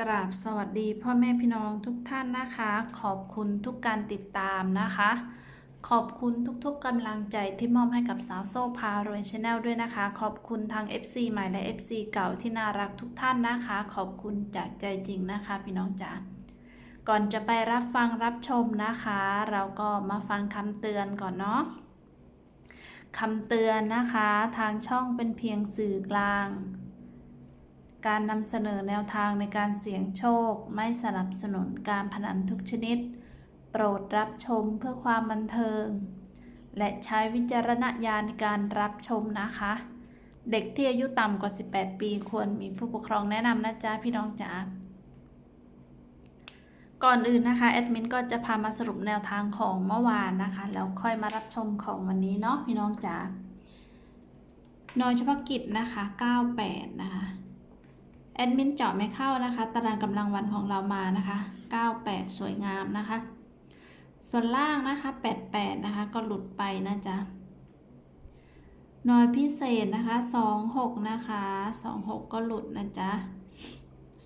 กราบสวัสดีพ่อแม่พี่น้องทุกท่านนะคะ ขอบคุณทุกการติดตามนะคะ ขอบคุณทุกๆกำลังใจที่มอบให้กับสาวโซ่พารวยชาแนลด้วยนะคะ ขอบคุณทาง FC ใหม่และ FC เก่าที่น่ารักทุกท่านนะคะ ขอบคุณจากใจจริงนะคะ พี่น้องจ๋าก่อนจะไปรับฟังรับชมนะคะ เราก็มาฟังคำเตือนก่อนเนาะคำเตือนนะคะ ทางช่องเป็นเพียงสื่อกลาง การนำเสนอแนวทางในการเสี่ยงโชค ไม่สนับสนุนการพนันทุกชนิด โปรดรับชมเพื่อความบันเทิง และใช้วิจารณญาณในการรับชมนะคะ เด็กที่อายุต่ำกว่า 18 ปีควรมีผู้ปกครองแนะนำนะจ๊ะพี่น้องจ๋าก่อนอื่นนะคะแอดมินก็จะพามาสรุปแนวทางของเมื่อวานนะคะแล้วค่อยมารับชมของวันนี้เนาะพี่น้องจ๋าน้อยเฉพาะกิจนะคะ 98 นะคะ แอดมินเจาะไม่เข้านะคะ ตารางกำลังวันของเรามานะคะ 98 สวยงามนะคะ ส่วนล่างนะคะ 88 นะคะ ก็หลุดไปนะจ๊ะหน่วยพิเศษนะคะ 26 นะคะ 26 ก็หลุดนะจ๊ะ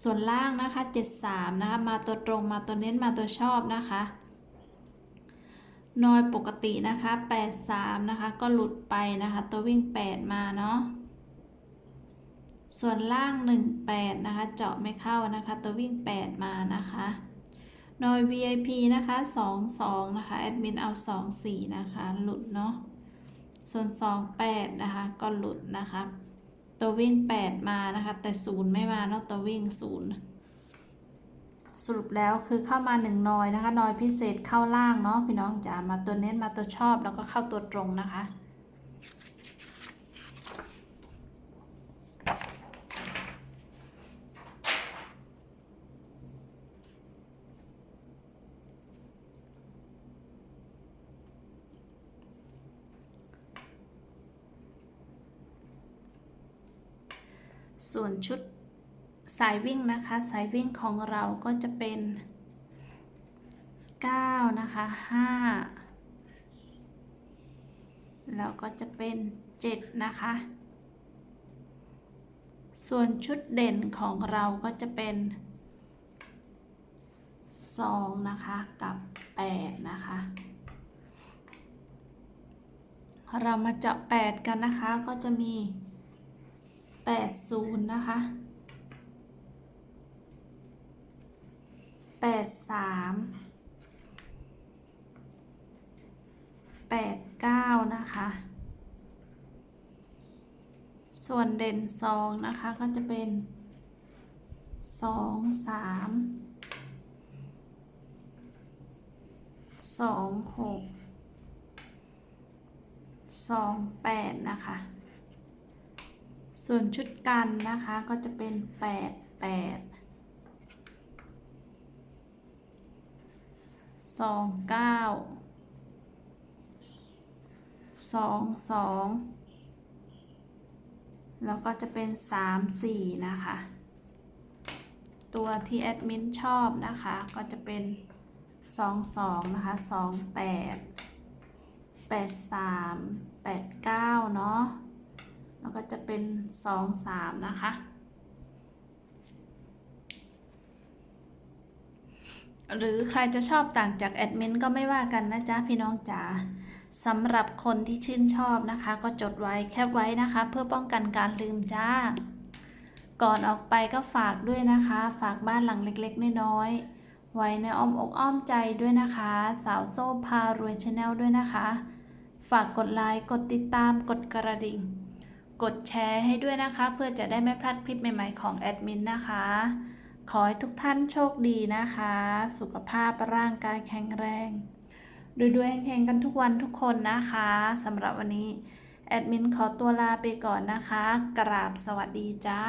ส่วนล่างนะคะ 73 นะคะ มาตัวตรงมาตัวเน้นมาตัวชอบนะคะน่วยปกตินะคะ 83 นะคะ ก็หลุดไปนะคะ ตัววิ่ง 8 มาเนาะ ส่วนล่าง 18 นะคะ เจาะไม่เข้านะคะ ตัววิ่ง 8 มานะคะโดย VIP นะคะ 22 นะคะ แอดมินเอา 24 นะคะ หลุดเนาะ ส่วน 28 นะคะ ก็หลุดนะคะ ตัววิ่ง 8 มานะคะ แต่ 0 ไม่มาเนาะ ตัววิ่ง 0 สรุปแล้วคือเข้ามา1นอยนะคะนอยพิเศษเข้าล่างเนาะ พี่น้องจ๋า มาตัวเน้นมาตัวชอบแล้วก็เข้าตัวตรงนะคะ ส่วนชุดสายวิ่งนะคะ สายวิ่งของเราก็จะเป็น 9 นะคะ 5 แล้วก็จะเป็น 7 นะคะ ส่วนชุดเด่นของเราก็จะเป็น 2 นะคะกับ 8 นะคะ เรามาเจาะ 8 กันนะคะก็จะมี 80 นะคะ 83 89 นะคะ ส่วนเด่น2นะคะก็จะเป็น 2 3 2 6 2 8 นะคะ ส่วนชุดกันนะคะก็จะเป็น 8 8 2 9 2 2 แล้วก็จะเป็น 3 4 นะคะ ตัวที่แอดมินชอบนะคะก็จะเป็น 2 2 นะคะ 2 8 8 3 8 9 เนาะ แล้วก็จะเป็น2 3นะคะ หรือใครจะชอบต่างจากแอดมินก็ไม่ว่ากันนะจ๊ะพี่น้องจ๋าสำหรับคนที่ชื่นชอบนะคะ ก็จดไว้แคปไว้นะคะ เพื่อป้องกันการลืมจ้า ก่อนออกไปก็ฝากด้วยนะคะ ฝากบ้านหลังเล็กๆ น้อยๆไว้ในอ้อมอกอ้อมใจด้วยนะคะ สาวโซ่พารวยชาแนลด้วยนะคะ ฝากกดไลค์กดติดตามกดกระดิ่ง กดแชร์ให้ด้วยนะคะ เพื่อจะได้ไม่พลาดคลิปใหม่ๆของแอดมินนะคะ ขอให้ทุกท่านโชคดีนะคะ สุขภาพร่างกายแข็งแรงรวยๆแห่งๆกันทุกวันทุกคนนะคะสำหรับวันนี้ แอดมินขอตัวลาไปก่อนนะคะ กราบสวัสดีจ้า